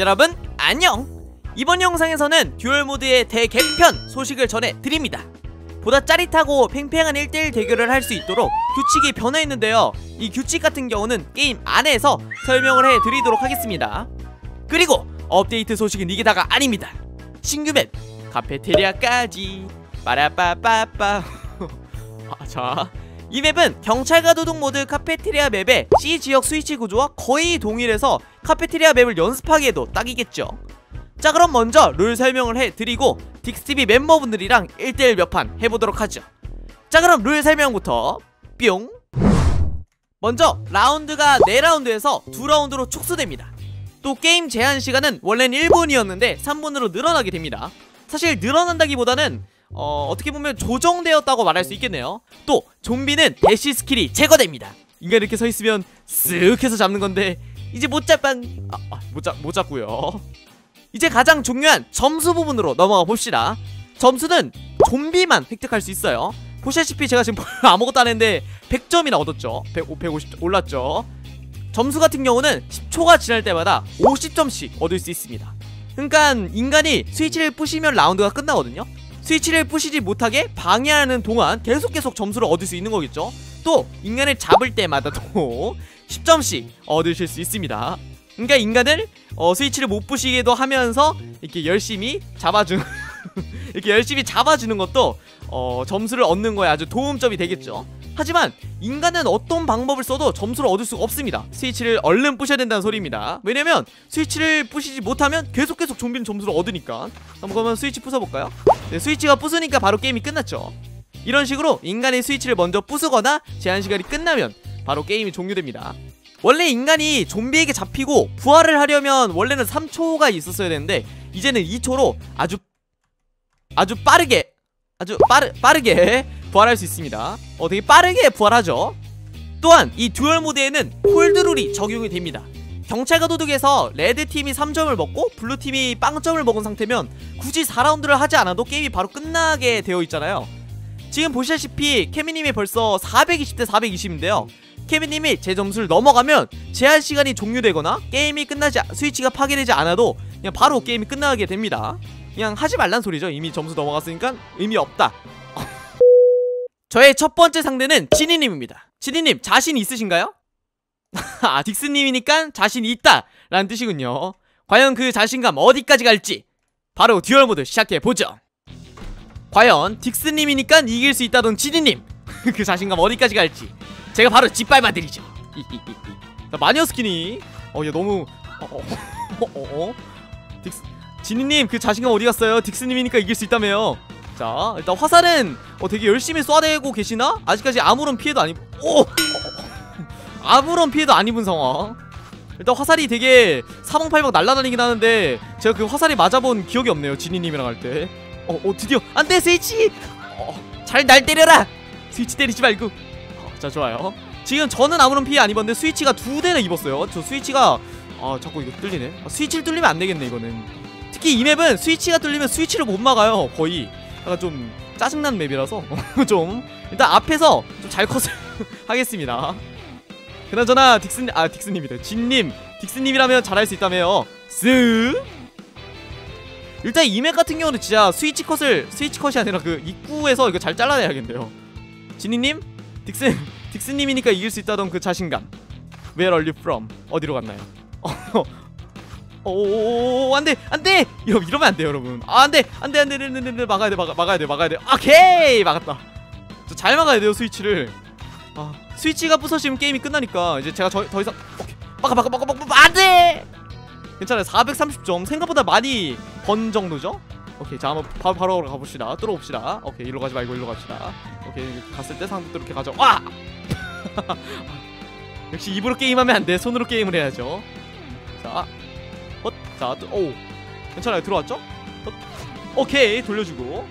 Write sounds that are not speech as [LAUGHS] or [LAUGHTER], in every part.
여러분 안녕! 이번 영상에서는 듀얼 모드의 대개편 소식을 전해드립니다. 보다 짜릿하고 팽팽한 1대1 대결을 할 수 있도록 규칙이 변화했는데요. 이 규칙 같은 경우는 게임 안에서 설명을 해드리도록 하겠습니다. 그리고 업데이트 소식은 이게 다가 아닙니다. 신규 맵 카페테리아까지. 빠라빠빠빠. [LAUGHS] 아, 자, 이 맵은 경찰과 도둑 모드 카페테리아 맵의 C 지역 스위치 구조와 거의 동일해서 카페테리아 맵을 연습하기에도 딱이겠죠. 자 그럼 먼저 룰 설명을 해드리고 딕스TV 멤버분들이랑 1대1 몇 판 해보도록 하죠. 자 그럼 룰 설명부터 뿅. 먼저 라운드가 4라운드에서 2라운드로 축소됩니다. 또 게임 제한 시간은 원래는 1분이었는데 3분으로 늘어나게 됩니다. 사실 늘어난다기보다는 어, 어떻게 보면 조정되었다고 말할 수 있겠네요. 또 좀비는 대시 스킬이 제거됩니다. 인간 이렇게 서있으면 쓱 해서 잡는 건데 이제 못 잡반 아, 아, 못, 잡, 못 잡고요. 이제 가장 중요한 점수 부분으로 넘어가 봅시다. 점수는 좀비만 획득할 수 있어요. 보시다시피 제가 지금 [LAUGHS] 아무것도 안 했는데 100점이나 얻었죠. 100, 150 올랐죠. 점수 같은 경우는 10초가 지날 때마다 50점씩 얻을 수 있습니다. 그러니까 인간이 스위치를 부시면 라운드가 끝나거든요 스위치를 부시지 못하게 방해하는 동안 계속 계속 점수를 얻을 수 있는 거겠죠? 또 인간을 잡을 때마다 또 [LAUGHS] 10점씩 얻으실 수 있습니다. 그러니까 인간을 어, 스위치를 못 부시게도 하면서 이렇게 열심히 잡아주는 [LAUGHS] 이렇게 열심히 잡아주는 것도 어, 점수를 얻는 거에 아주 도움점이 되겠죠 하지만 인간은 어떤 방법을 써도 점수를 얻을 수가 없습니다. 스위치를 얼른 부셔야 된다는 소리입니다. 왜냐면 스위치를 부시지 못하면 계속 계속 좀비는 점수를 얻으니까. 한번 그러면 스위치 부숴볼까요? 네, 스위치가 부수니까 바로 게임이 끝났죠. 이런 식으로 인간의 스위치를 먼저 부수거나 제한시간이 끝나면 바로 게임이 종료됩니다. 원래 인간이 좀비에게 잡히고 부활을 하려면 원래는 3초가 있었어야 되는데 이제는 2초로 아주 아주 빠르게 아주 빠르, 빠르게 부활할 수 있습니다. 어 되게 빠르게 부활하죠? 또한 이 듀얼 모드에는 홀드룰이 적용이 됩니다. 경찰과 도둑에서 레드팀이 3점을 먹고 블루팀이 빵점을 먹은 상태면 굳이 4라운드를 하지 않아도 게임이 바로 끝나게 되어 있잖아요. 지금 보시다시피 케미님이 벌써 420대 420인데요. 케미님이 제 점수를 넘어가면 제한 시간이 종료되거나 게임이 끝나지 스위치가 파괴되지 않아도 그냥 바로 게임이 끝나게 됩니다 그냥 하지 말란 소리죠. 이미 점수 넘어갔으니까 의미 없다. [LAUGHS] 저의 첫 번째 상대는 지니님입니다. 지니님 자신 있으신가요? [LAUGHS] 아 딕스님이니까 자신 있다! 라는 뜻이군요. 과연 그 자신감 어디까지 갈지 바로 듀얼 모드 시작해보죠. 과연 딕스님이니까 이길 수 있다던 지니님 [LAUGHS] 그 자신감 어디까지 갈지 제가 바로 짓밟아드리죠. 자 마녀 스킨이 어얘 너무 어어어 어, 어, 어, 딕스 지니님 그 자신감 어디 갔어요? 딕스님이니까 이길 수 있다며요. 자 일단 화살은 어, 되게 열심히 쏴대고 계시나? 아직까지 아무런 피해도 안 입.. 오! [LAUGHS] 아무런 피해도 안 입은 상황. 일단 화살이 되게 사방팔방 날아다니긴 하는데 제가 그 화살이 맞아본 기억이 없네요 지니님이랑 할때. 어, 어 드디어 안돼 스위치! 어, 잘날 때려라! 스위치 때리지 말고. 어, 자 좋아요. 지금 저는 아무런 피해 안 입었는데 스위치가 두 대나 입었어요. 저 스위치가 아 자꾸 이거 뚫리네. 아, 스위치를 뚫리면 안 되겠네 이거는 특히 이 맵은 스위치가 뚫리면 스위치를 못 막아요 거의. 약간 좀 짜증난 맵이라서. [LAUGHS] 좀 일단 앞에서 좀 잘 컷을 [LAUGHS] 하겠습니다. 그나저나 딕스님 아 딕스님이래 진님 딕스님이라면 잘할 수 있다며요. 쓱 일단 이 맵 같은 경우는 진짜 스위치 컷을 스위치 컷이 아니라 그 입구에서 이거 잘 잘라내야겠네요. 진이님? 딕스 [LAUGHS] 딕스님이니까 이길 수 있다던 그 자신감. Where are you from? 어디로 갔나요? 오 안 돼 안 돼! 이러 이러면 안돼 여러분. 아 안돼 안 돼 안 돼 안 돼 막아야 돼 막아 막아야 돼 막아야 돼. 오케이! 막았다. 잘 막아야 돼요 스위치를. 아 스위치가 부서지면 게임이 끝나니까 이제 제가 저, 더 이상 오케이. 막아 막아 막아 막아 안 돼! 괜찮아요. 430점. 생각보다 많이 번 정도죠? 오케이 자 한번 바로 바로 가봅시다. 뚫어봅시다. 오케이 일로 가지 말고 일로 갑시다. 오케이 갔을 때 상도 이렇게 가죠 와! [LAUGHS] 역시 입으로 게임하면 안돼. 손으로 게임을 해야죠. 자. 헛, 자, 오, 괜찮아요. 들어왔죠? 헛, 오케이, 돌려주고,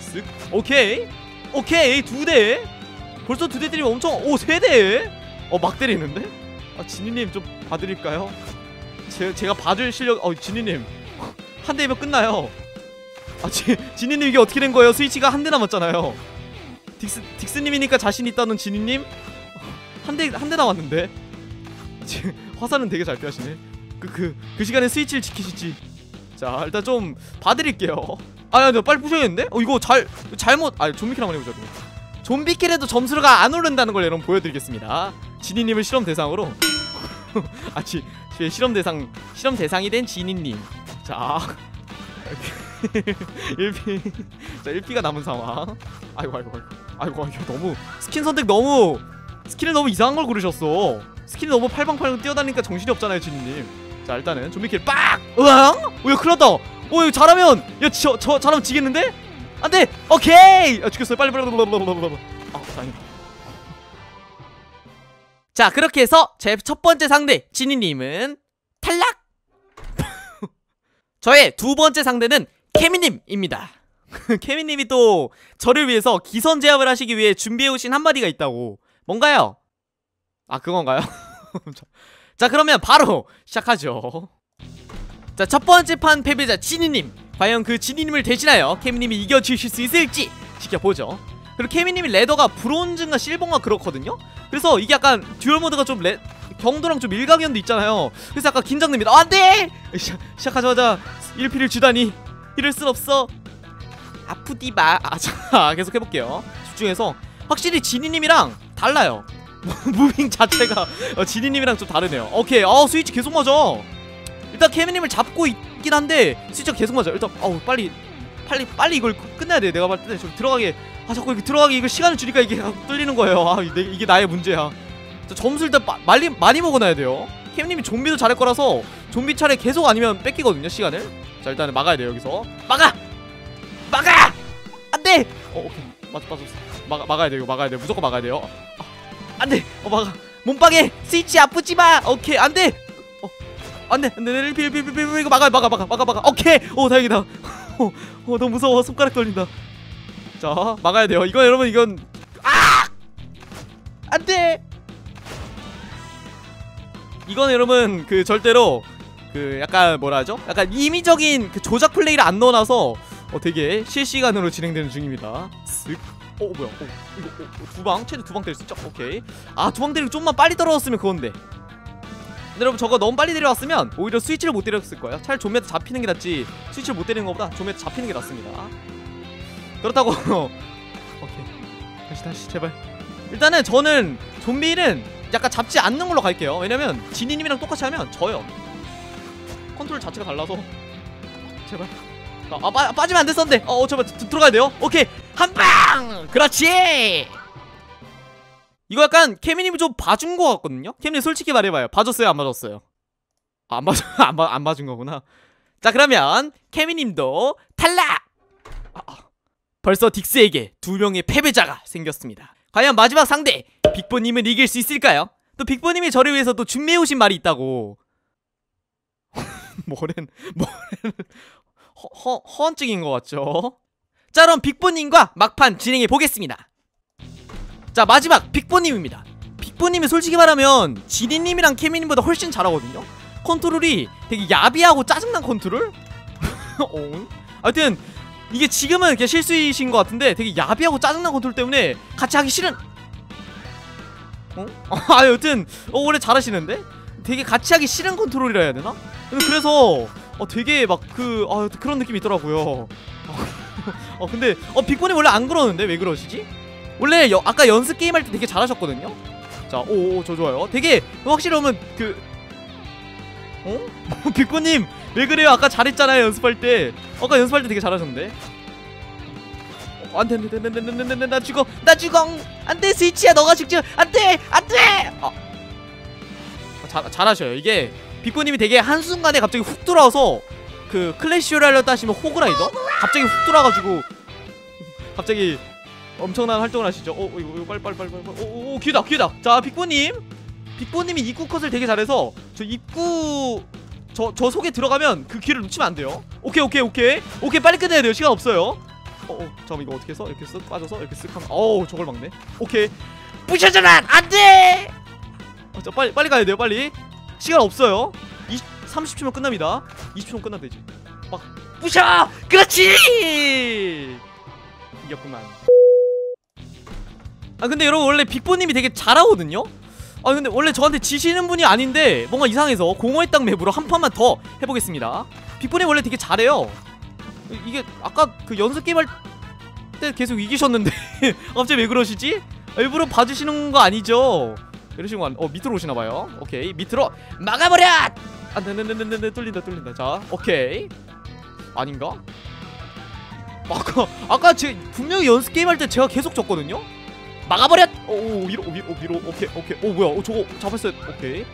쓱, 오케이, 오케이, 두 대. 벌써 두 대 때리면 엄청, 오, 세 대. 어, 막 때리는데? 아, 진이 님 좀 봐드릴까요? 제, 제가 봐줄 실력, 어, 진이 님 한 대면 끝나요. 아, 지, 진이님 이게 어떻게 된 거예요? 스위치가 한 대 남았잖아요. 딕스, 딕스님이니까 자신 있다는 진이님 한 대 한 대 남았는데. 화살은 되게 잘 피하시네. 그 그 그 시간에 스위치를 지키실지. 자 일단 좀 봐드릴게요. 아야 너 빨리 부셔야겠는데? 어 이거 잘 잘못 아 좀비킬 한번 해보자 그럼 좀비킬에도 점수가 안 오른다는 걸 여러분 보여드리겠습니다. 지니님을 실험 대상으로. [LAUGHS] 아 지, 지 실험 대상 실험 대상이 된 지니님. 자 [LAUGHS] 1피 자 1피가 남은 상황. 아이고 아이고 아이고. 아이고 아이고 너무 스킨 선택 너무 스킨을 너무 이상한 걸 고르셨어. 스킨이 너무 팔방팔방 뛰어다니니까 정신이 없잖아요 지니님 자 일단은 좀비킬 빡! 으앙! 오 이거 큰일 났다 오 이거 잘하면 야저 저 잘하면 지겠는데? 안돼 오케이 아 죽였어요 빨리 빨리 빨리 빨리 빨리 아 다행이다 자 그렇게 해서 제 첫 번째 상대 지니님은 탈락 [LAUGHS] 저의 두 번째 상대는 케미님입니다 [LAUGHS] 케미님이 또 저를 위해서 기선 제압을 하시기 위해 준비해오신 한마디가 있다고 뭔가요? 아 그건가요? [LAUGHS] 자 그러면 바로 시작하죠. 자 첫 번째 판 패배자 지니님. 과연 그 지니님을 대신하여 케미님이 이겨주실 수 있을지 지켜보죠. 그리고 케미님이 레더가 브론즈인가 실버인가 그렇거든요? 그래서 이게 약간 듀얼 모드가 좀 레, 경도랑 좀 일가견도 있잖아요. 그래서 약간 긴장됩니다. 아, 안돼! 시작, 시작하자마자 1피를 주다니. 이럴 순 없어. 아프디바. 아, 자 [LAUGHS] 계속 해볼게요. 집중해서. 확실히 지니님이랑 달라요 [LAUGHS] 무빙 자체가 어, 지니님이랑 좀 다르네요. 오케이. 어 스위치 계속 맞아. 일단 케미님을 잡고 있긴 한데 스위치가 계속 맞아. 일단 어우 빨리 빨리 빨리 이걸 끝내야 돼. 내가 봤을 때 좀 들어가게 아 자꾸 이렇게 들어가게 이거 시간을 주니까 이게 뚫리는 거예요. 아 이게, 이게 나의 문제야. 자, 점수 일단 마, 많이, 많이 먹어놔야 돼요. 케미님이 좀비도 잘할 거라서 좀비 차례 계속 아니면 뺏기거든요 시간을. 자 일단은 막아야 돼요 여기서. 막아! 막아! 안돼! 어 오케이. 맞 맞았어 막 막아야 돼요 이거 막아야 돼 무조건 막아야 돼요. 아, 안돼 어 막아. 몸빵에 스위치 아프지 마. 오케이 안돼. 어 안돼 안돼 빌빌빌빌 이거 막아 막아 막아 막아 막아. 오케이. 오 다행이다. [LAUGHS] 어, 어 너무 무서워. 손가락 떨린다. 자 막아야 돼요. 이거 여러분 이건 아! 안돼! 이건 여러분 그 절대로 그 약간 뭐라 하죠? 약간 임의적인 그 조작 플레이를 안 넣어놔서 어 되게 실시간으로 진행되는 중입니다. 쓱 어 뭐야? 어 이거 어, 두방? 최대 두방 때릴 수 있죠? 오케이. 아 두 방 때리고 좀만 빨리 떨어졌으면 그건데. 근데 여러분 저거 너무 빨리 내려왔으면 오히려 스위치를 못 때렸을 거예요. 차라리 좀비한테 잡히는 게 낫지 스위치를 못 때리는 것보다 좀비한테 잡히는 게 낫습니다. 그렇다고. [LAUGHS] 오케이. 다시 다시 제발. 일단은 저는 좀비는 약간 잡지 않는 걸로 갈게요. 왜냐면 지니님이랑 똑같이 하면 져요. 컨트롤 자체가 달라서. 제발. 아, 아 빠, 빠지면 안 됐었는데. 어, 어 제발 드, 들어가야 돼요? 오케이 한방! 그렇지! 이거 약간 케미님이 좀 봐준 것 같거든요? 케미님 솔직히 말해봐요. 봐줬어요 안 봐줬어요? 아, 안 봐줘 [LAUGHS] 안, 봐, 안 봐준 거구나. 자 그러면 케미님도 탈락! 아, 아. 벌써 딕스에게 두 명의 패배자가 생겼습니다. 과연 마지막 상대 빅보님은 이길 수 있을까요? 또 빅보님이 저를 위해서 또 준비해오신 말이 있다고. [LAUGHS] 뭐는 뭐는 허, 허, 허언증인 것 같죠? 자 그럼 빅보님과 막판 진행해 보겠습니다 자 마지막 빅보님입니다 빅보님이 솔직히 말하면 지니님이랑 케미님보다 훨씬 잘하거든요 컨트롤이 되게 야비하고 짜증난 컨트롤? [LAUGHS] 어? 하여튼 이게 지금은 이렇게 실수이신 것 같은데 되게 야비하고 짜증난 컨트롤 때문에 같이 하기 싫은 어? [LAUGHS] 아 여튼 어 원래 잘하시는데? 되게 같이 하기 싫은 컨트롤이라 해야 되나? 그래서 어 되게 막 그 아, 그런 느낌이 있더라고요 [LAUGHS] [LAUGHS] 어 근데 어 빅본이 원래 안 그러는데 왜 그러시지? 원래 여, 아까 연습 게임 할 때 되게 잘하셨거든요? 자 오 오 저 좋아요. 되게 확실히 오면 그 어? [LAUGHS] 빅본님 왜 그래요? 아까 잘했잖아요 연습할 때. 아까 연습할 때 되게 잘하셨는데. 어, 안돼 안돼 안돼 안돼 안돼 안돼 나 죽어 나 죽어. 안돼 스위치야 너가 죽지. 안돼 안돼. 아. 잘, 잘하셔요. 이게 빅보님이 되게 한 순간에 갑자기 훅 들어와서 그 클래시 로얄을 하시면 호그라이더? 갑자기 훅 들어와가지고 갑자기 엄청난 활동을 하시죠. 어 이거, 이거 빨리 빨리 빨리 빨리 오, 오 기회다 기회다. 자 빅보님. 빅보님이 입구 컷을 되게 잘해서 저 입구 저, 저 속에 들어가면 그 기회를 놓치면 안 돼요. 오케이 오케이 오케이. 오케이 빨리 끝내야 돼요. 시간 없어요. 어, 어 잠깐 이거 어떻게 해서? 이렇게 쓱 빠져서 이렇게 쓱 하면 어우 저걸 막네. 오케이. 부셔져라 안돼! 어, 자 빨리 빨리 가야 돼요 빨리. 시간 없어요. 20, 30초면 끝납니다. 20초면 끝나면 되지. 막 부셔! 그렇지! 이겼구만. 아 근데 여러분 원래 빅보님이 되게 잘하거든요? 아 근데 원래 저한테 지시는 분이 아닌데 뭔가 이상해서 공허의 땅 맵으로 한 판만 더 해보겠습니다. 빅분이 원래 되게 잘해요. 이- 이게 아까 그 연습 게임 할 때 계속 이기셨는데 [LAUGHS] 갑자기 왜 그러시지? 아, 일부러 봐주시는 거 아니죠? 거 아니... 어 밑으로 오시나봐요. 오케이. 밑으로 막아버려! 아 네네네네네 뚫린다 뚫린다. 자 오케이 아닌가? 아까 아까 제 분명히 연습 게임 할 때 제가 계속 졌거든요? 막아버렸! 오, 오 위로 위로 위로 오케이 오케이 오 뭐야 오 저거 잡았어요 오케이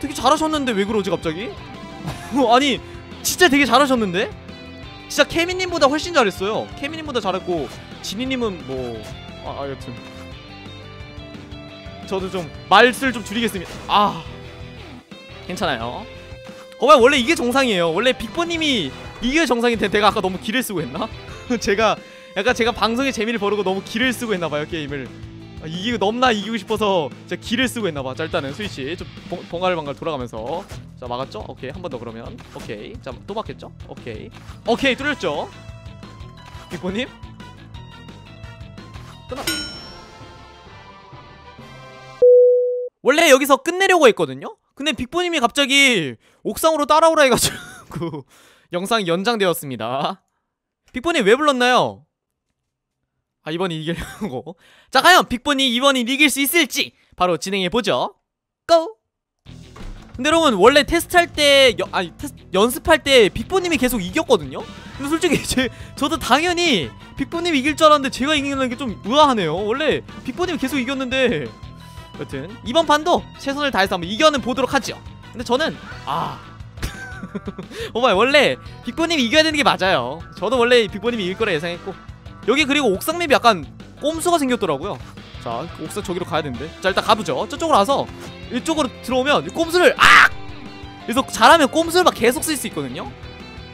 되게 잘하셨는데 왜 그러지 갑자기? [LAUGHS] 아니 진짜 되게 잘하셨는데? 진짜 케미님보다 훨씬 잘했어요 케미님보다 잘했고 지니님은 뭐 아, 아 여튼 저도 좀 말수를 좀 줄이겠습니다 아 괜찮아요 거봐요 원래 이게 정상이에요 원래 빅보님이 이게 정상인데 내가 아까 너무 기를 쓰고 했나? [LAUGHS] 제가 약간 제가 방송에 재미를 버리고 너무 기를 쓰고 했나봐요 게임을 아, 이기고 넘나 이기고 싶어서 제가 기를 쓰고 했나봐 자 일단은 스위치 좀 봉- 번갈방갈 돌아가면서 자 막았죠? 오케이 한 번 더 그러면 오케이 자 또 막겠죠? 오케이 오케이 뚫렸죠? 빅보님 끝나 원래 여기서 끝내려고 했거든요? 근데 빅보님이 갑자기 옥상으로 따라오라 해가지고 [LAUGHS] 영상이 연장되었습니다. 빅보님 왜 불렀나요? 아 이번이 이기려고. 자 과연 빅본이 이번이 이길 수 있을지 바로 진행해보죠. 고! 근데 여러분 원래 테스트할 때 여, 아니 테스, 연습할 때 빅본님이 계속 이겼거든요? 근데 솔직히 제, 저도 당연히 빅본님이 이길 줄 알았는데 제가 이기는 게 좀 의아하네요. 원래 빅본님이 계속 이겼는데 여튼 이번 판도 최선을 다해서 한번 이겨는 보도록 하죠. 근데 저는 아. [LAUGHS] 오마이 원래 빅본님이 이겨야 되는 게 맞아요. 저도 원래 빅본님이 이길 거라 예상했고. 여기 그리고 옥상 맵이 약간 꼼수가 생겼더라고요. 자 옥상 저기로 가야 되는데. 자 일단 가보죠. 저쪽으로 와서 이쪽으로 들어오면 이 꼼수를 아! 그래서 잘하면 꼼수를 막 계속 쓸 수 있거든요.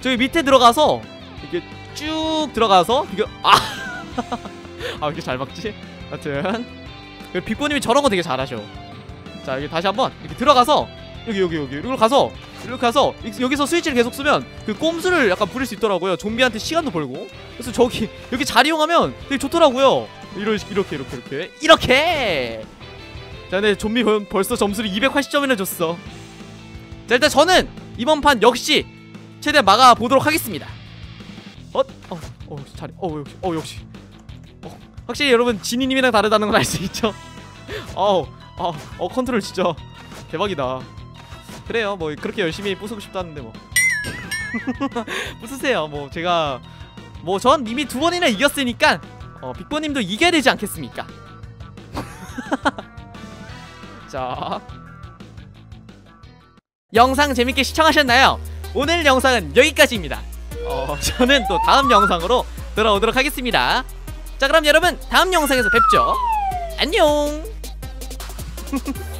저기 밑에 들어가서 이렇게 쭉 들어가서 이게 아! [LAUGHS] 아 이렇게 잘 막지? 하여튼 그리고 빅보님이 저런 거 되게 잘하셔. 자 여기 다시 한번 이렇게 들어가서 여기 여기 여기 이리로 가서 이렇게 가서 이- 여기서 스위치를 계속 쓰면 그 꼼수를 약간 부릴 수 있더라고요. 좀비한테 시간도 벌고. 그래서 저기 여기 잘 이용하면 되게 좋더라고요. 이러, 이렇게 이렇게 이렇게. 이렇게! 자 근데 좀비 벌, 벌써 점수를 280점이나 줬어. 자 일단 저는 이번 판 역시 최대한 막아보도록 하겠습니다. 어? 어, 어 잘해 어 역시 어 역시. 어, 확실히 여러분 지니님이랑 다르다는 걸 알 수 있죠? 어우 어, 어 컨트롤 진짜 대박이다. 그래요 뭐 그렇게 열심히 부수고 싶다는데 뭐. [LAUGHS] 부수세요. 뭐 제가 뭐 전 이미 두 번이나 이겼으니까 어 빅보님도 이겨야 되지 않겠습니까? [LAUGHS] 자. 영상 재밌게 시청하셨나요? 오늘 영상은 여기까지입니다. 어 저는 또 다음 영상으로 돌아오도록 하겠습니다 자 그럼 여러분 다음 영상에서 뵙죠. 안녕 [LAUGHS]